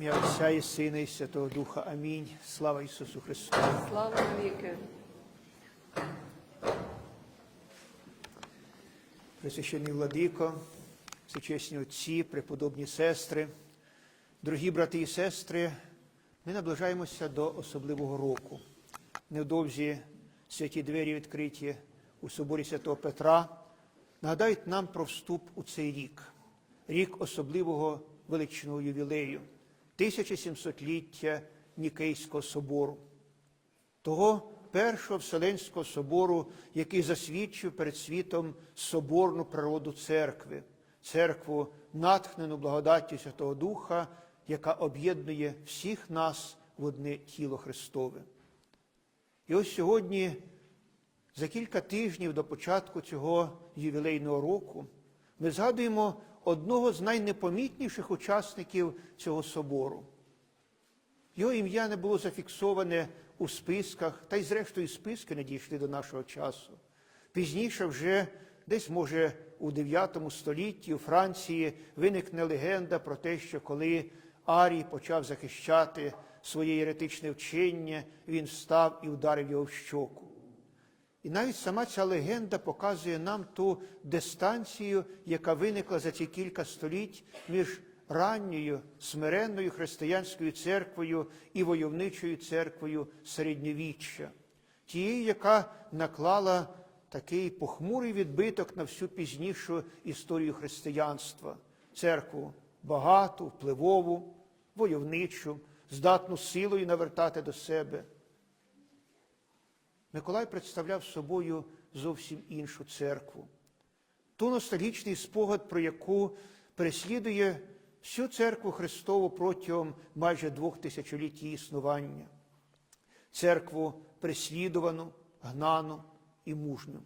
Ім'я Отця і Сина і Святого Духа. Амінь. Слава Ісусу Христу. Слава навіки. Пресвящений владико, всечесні отці, преподобні сестри, дорогі брати і сестри, ми наближаємося до особливого року. Невдовзі святі двері відкриті у соборі святого Петра нагадають нам про вступ у цей рік, рік особливого величного ювілею, 1700-ліття Нікейського собору того першого Вселенського собору, який засвідчив перед світом соборну природу церкви, церкву, натхнену благодаттю Святого Духа, яка об'єднує всіх нас в одне тіло Христове. І ось сьогодні, за кілька тижнів до початку цього ювілейного року, ми згадуємо одного з найнепомітніших учасників цього собору. Його ім'я не було зафіксоване у списках, та й зрештою списки не дійшли до нашого часу. Пізніше вже десь, може, у 9 столітті у Франції виникне легенда про те, що коли Арій почав захищати своє єретичне вчення, він встав і ударив його в щоку. І навіть сама ця легенда показує нам ту дистанцію, яка виникла за ці кілька століть між ранньою смиренною християнською церквою і войовничою церквою середньовіччя, тією, яка наклала такий похмурий відбиток на всю пізнішу історію християнства, церкву багату, впливову, войовничу, здатну силою навертати до себе. Миколай представляв собою зовсім іншу церкву. Ту ностальгічний спогад, про яку переслідує всю церкву Христову протягом майже двох тисячоліть її існування, церкву переслідувану, гнану і мужню.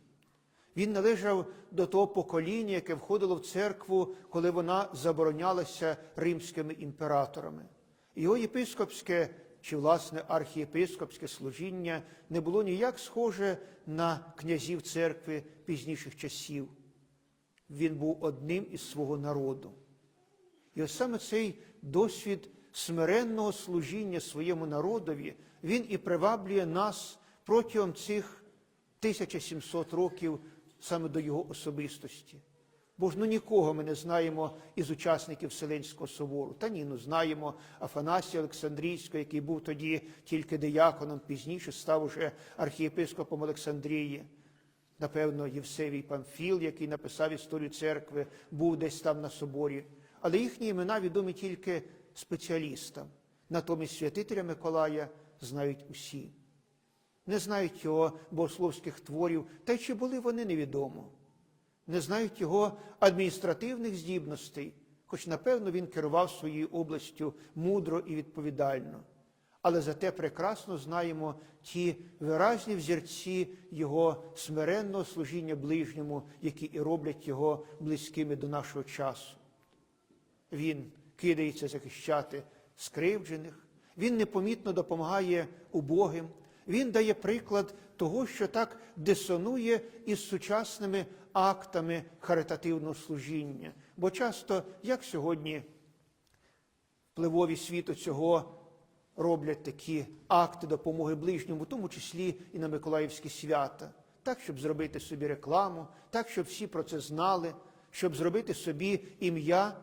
Він належав до того покоління, яке входило в церкву, коли вона заборонялася римськими імператорами. Його єпископське чи, власне, архієпископське служіння не було ніяк схоже на князів церкви пізніших часів. Він був одним із свого народу. І ось саме цей досвід смиренного служіння своєму народові, він і приваблює нас протягом цих 1700 років саме до його особистості. Бо ж ну нікого ми не знаємо із учасників Вселенського собору. Та ні, ну знаємо Афанасія Олександрійського, який був тоді тільки дияконом, пізніше став уже архієпископом Олександрії. Напевно, Євсевій Памфіл, який написав історію церкви, був десь там на соборі. Але їхні імена відомі тільки спеціалістам. Натомість святителя Миколая знають усі. Не знають його богословських творів, та й чи були вони невідомо. Не знають його адміністративних здібностей, хоч, напевно, він керував своєю областю мудро і відповідально. Але зате прекрасно знаємо ті виразні взірці його смиренного служіння ближньому, які і роблять його близькими до нашого часу. Він кидається захищати скривджених, він непомітно допомагає убогим, він дає приклад того, що так дисонує із сучасними актами харитативного служіння. Бо часто, як сьогодні впливові світу цього роблять такі акти допомоги ближньому, в тому числі і на Миколаївські свята, так, щоб зробити собі рекламу, так, щоб всі про це знали, щоб зробити собі ім'я,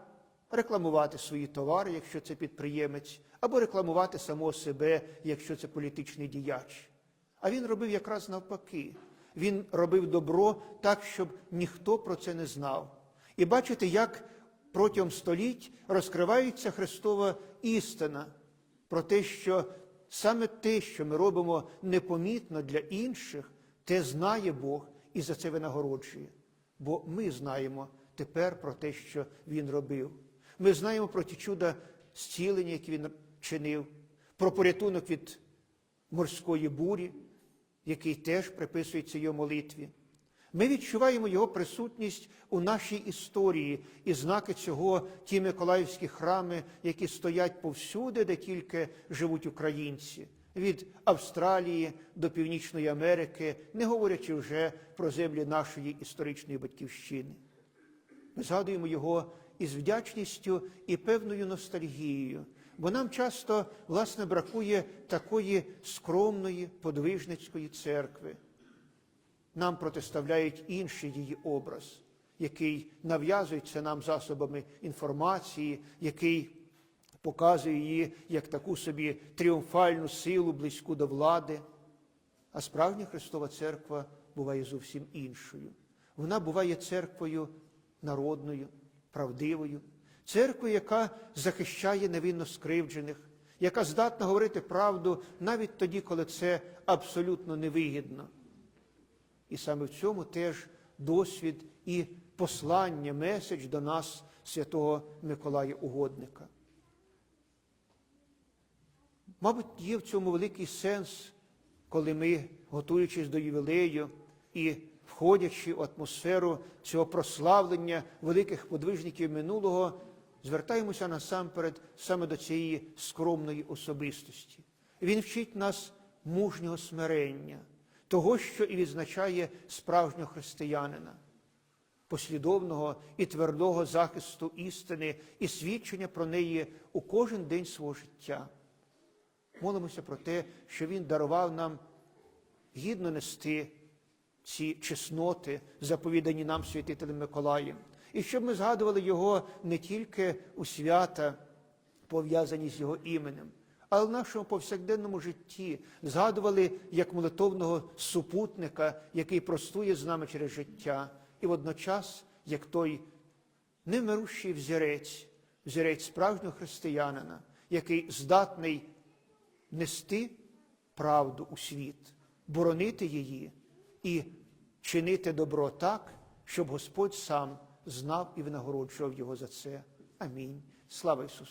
рекламувати свої товари, якщо це підприємець, або рекламувати самого себе, якщо це політичний діяч. А він робив якраз навпаки. Він робив добро так, щоб ніхто про це не знав. І бачите, як протягом століть розкривається Христова істина про те, що саме те, що ми робимо непомітно для інших, те знає Бог і за це винагороджує. Бо ми знаємо тепер про те, що Він робив. Ми знаємо про ті чуда зцілення, які він чинив, про порятунок від морської бурі, який теж приписується його молитві. Ми відчуваємо його присутність у нашій історії і знаки цього ті Миколаївські храми, які стоять повсюди, де тільки живуть українці, від Австралії до Північної Америки, не говорячи вже про землі нашої історичної батьківщини. Ми згадуємо його із вдячністю і певною ностальгією, Бо нам часто, власне, бракує такої скромної подвижницької церкви. Нам протиставляють інший її образ, який нав'язується нам засобами інформації, який показує її як таку собі тріумфальну силу, близьку до влади. А справжня Христова Церква буває зовсім іншою. Вона буває церквою народною, правдивою, церквою, яка захищає невинно скривджених, яка здатна говорити правду навіть тоді, коли це абсолютно невигідно. І саме в цьому теж досвід і послання, меседж до нас святого Миколая Угодника. Мабуть, є в цьому великий сенс, коли ми, готуючись до ювілею і входячи в атмосферу цього прославлення великих подвижників минулого, звертаємося насамперед саме до цієї скромної особистості. Він вчить нас мужнього смирення, того, що і відзначає справжнього християнина, послідовного і твердого захисту істини і свідчення про неї у кожен день свого життя. Молимося про те, що Він дарував нам гідно нести ці чесноти, заповідані нам святителем Миколаєм, і щоб ми згадували Його не тільки у свята, пов'язані з Його іменем, але в нашому повсякденному житті згадували як молитовного супутника, який простує з нами через життя, і водночас як той немирущий взірець, взірець справжнього християнина, який здатний нести правду у світ, боронити її і чинити добро так, щоб Господь сам знав і винагороджував його за це. Амінь. Слава Ісусу